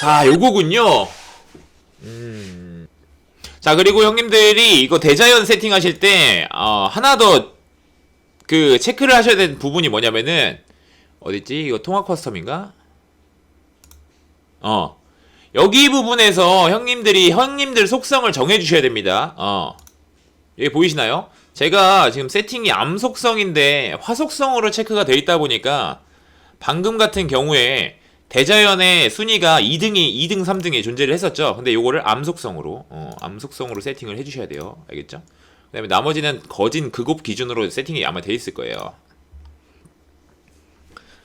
자, 요거군요. 음. 자, 그리고 형님들이 이거 대자연 세팅하실 때, 어, 하나 더, 그, 체크를 하셔야 되는 부분이 뭐냐면은, 어딨지? 이거 통화 커스텀인가? 어. 여기 부분에서 형님들이, 형님들 속성을 정해주셔야 됩니다. 어. 여기 보이시나요? 제가 지금 세팅이 암 속성인데 화속성으로 체크가 되어 있다 보니까 방금 같은 경우에 대자연의 순위가 2등이 2등 3등에 존재를 했었죠. 근데 요거를 암 속성으로 어, 암 속성으로 세팅을 해 주셔야 돼요. 알겠죠? 그다음에 나머지는 거진 그곳 기준으로 세팅이 아마 돼 있을 거예요.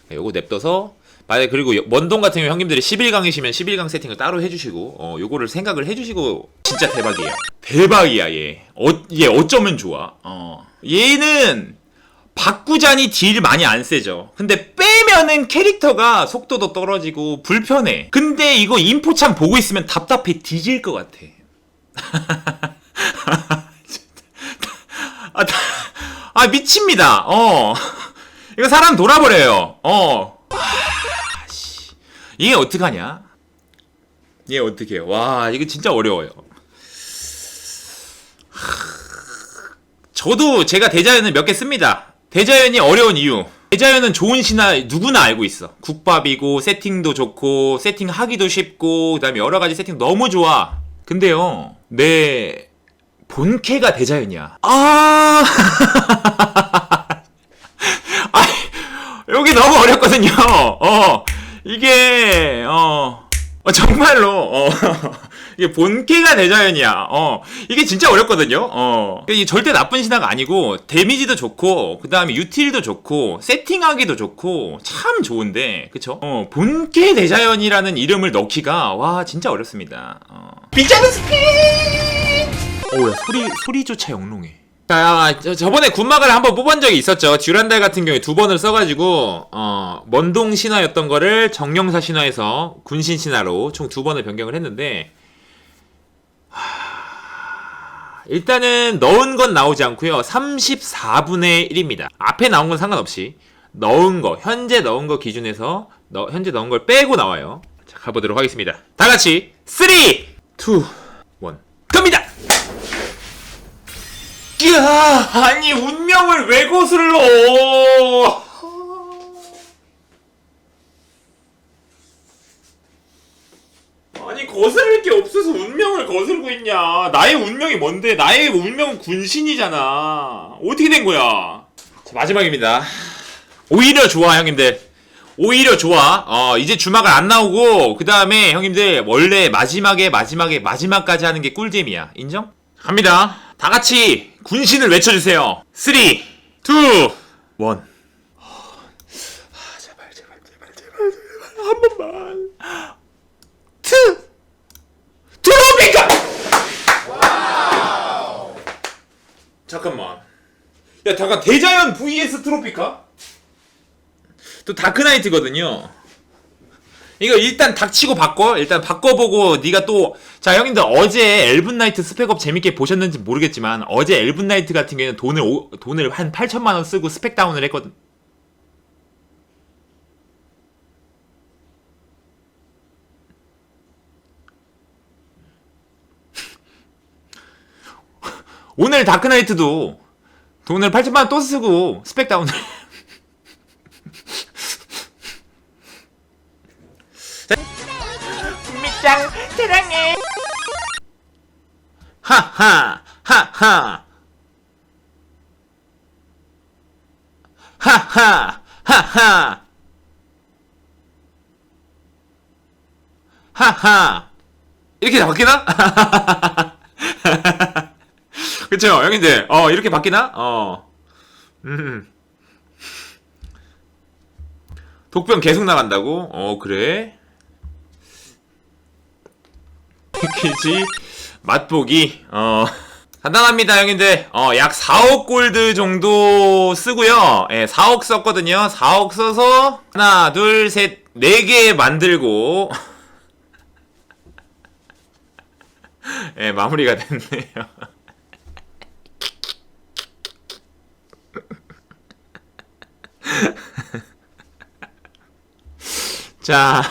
네, 요거 냅둬서 만약 그리고 원동 같은 경우 형님들이 11강이시면 11강 세팅을 따로 해주시고 어 요거를 생각을 해주시고 진짜 대박이에요. 대박이야 얘. 어, 얘 어쩌면 좋아. 어. 얘는 바꾸자니 딜 많이 안 세죠. 근데 빼면은 캐릭터가 속도도 떨어지고 불편해. 근데 이거 인포참 보고 있으면 답답해 뒤질 것 같아. 아, 나- 아 미칩니다. 어. 이거 사람 돌아버려요. 어. 아, 씨. 이게 어떡하냐? 얘 어떻게? 와 이거 진짜 어려워요. 저도 제가 대자연을 몇 개 씁니다. 대자연이 어려운 이유. 대자연은 좋은 신화 누구나 알고 있어. 국밥이고 세팅도 좋고 세팅하기도 쉽고 그다음에 여러 가지 세팅 너무 좋아. 근데요 내 본캐가 대자연이야. 아, 아 여기 너무 어렵거든요. 어 이게 어, 어, 정말로 어 이게 본캐가 대자연이야. 어 이게 진짜 어렵거든요. 어 이게 절대 나쁜 신화가 아니고 데미지도 좋고 그 다음에 유틸도 좋고 세팅하기도 좋고 참 좋은데 그쵸? 어 본캐 대자연이라는 이름을 넣기가 와 진짜 어렵습니다. 어. 빗자루 스킨. 오야 소리 소리조차 영롱해. 자, 저, 저번에 군막을 한번 뽑은 적이 있었죠. 듀란달 같은 경우에 두 번을 써가지고, 어, 먼동 신화였던 거를 정령사 신화에서 군신 신화로 총 두 번을 변경을 했는데, 하... 일단은 넣은 건 나오지 않고요 34분의 1입니다. 앞에 나온 건 상관없이, 넣은 거, 현재 넣은 거 기준에서, 너, 현재 넣은 걸 빼고 나와요. 자, 가보도록 하겠습니다. 다 같이, 3, 2, 1, 갑니다! 야, 아니 운명을 왜 거슬러? 아니 거스를 게 없어서 운명을 거슬고 있냐? 나의 운명이 뭔데? 나의 운명은 군신이잖아. 어떻게 된 거야? 자, 마지막입니다. 오히려 좋아 형님들. 오히려 좋아. 어, 이제 주막을 안 나오고 그 다음에 형님들 원래 마지막에 마지막에 마지막까지 하는 게 꿀잼이야. 인정? 갑니다. 다 같이 군신을 외쳐주세요. 3, 2, 1. 제발, 제발, 제발, 제발, 제발. 한 번만. 트! 트로피카! 잠깐만. 야, 잠깐, 대자연 vs 트로피카? 또 다크나이트거든요. 이거 일단 닥치고 바꿔. 일단 바꿔보고 네가 또 자 형님들 어제 엘븐 나이트 스펙업 재밌게 보셨는지 모르겠지만 어제 엘븐 나이트 같은 경우에는 돈을 오- 돈을 한 8천만 원 쓰고 스펙 다운을 했거든. 오늘 다크나이트도 돈을 8천만 원 또 쓰고 스펙 다운을. 밑장 사랑해 하하 하하. 하하 하하. 하하. 이렇게 다 바뀌나? 그쵸? 형님들 어 이렇게 바뀌나? 어. 음. 독병 계속 나간다고? 어 그래? 패키지 맛보기. 어. 간단합니다 형님들 어 약 4억 골드 정도 쓰고요. 예 4억 썼거든요. 4억 써서 하나 둘셋 4개 만들고. 예 마무리가 됐네요 자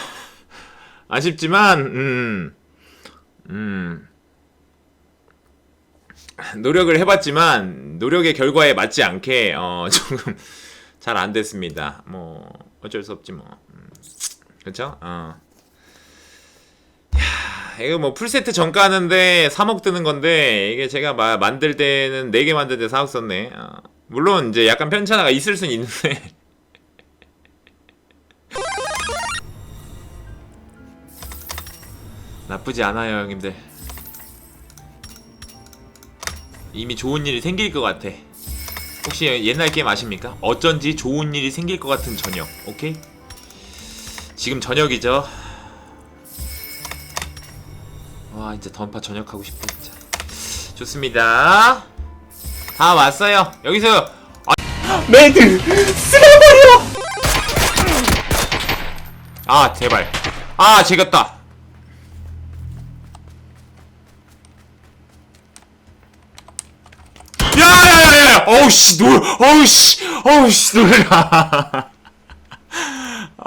아쉽지만 음. 음. 노력을 해봤지만 노력의 결과에 맞지 않게 어 조금 잘 안 됐습니다. 뭐 어쩔 수 없지 뭐. 음. 그렇죠? 어. 야, 이거 뭐 풀세트 정가하는데 3억 드는 건데 이게 제가 마, 만들 때는 4개 만들 때 4억 썼네. 어. 물론 이제 약간 편차가 있을 수는 있는데 나쁘지 않아요 형님들. 이미 좋은 일이 생길 것 같아. 혹시 옛날 게임 아십니까? 어쩐지 좋은 일이 생길 것 같은 저녁. 오케이? 지금 저녁이죠. 와 이제 던파 저녁 하고 싶다 진짜. 좋습니다. 다 왔어요. 여기서 매드 쓸어버려 아 제발. 아. 야야야야! 어우씨 놀, 어우씨, 어우씨 놀라.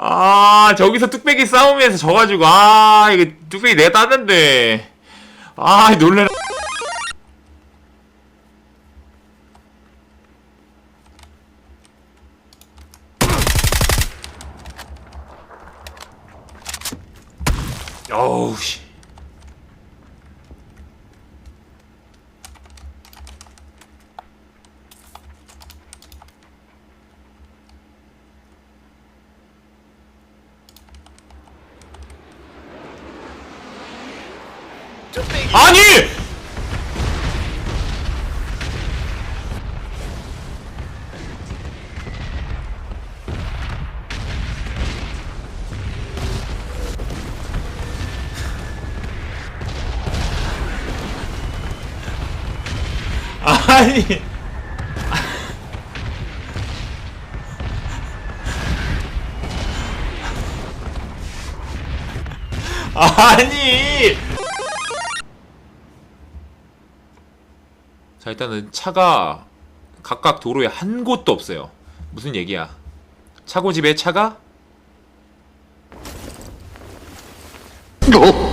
아 저기서 뚝배기 싸움에서 져가지고 아 이거 뚝배기 내가 땄는데 아 놀래라. 어우 씨. 아니! 아니. 아니. 자 일단은 차가 각각 도로에 한 곳도 없어요. 무슨 얘기야? 차고집에 차가? 어?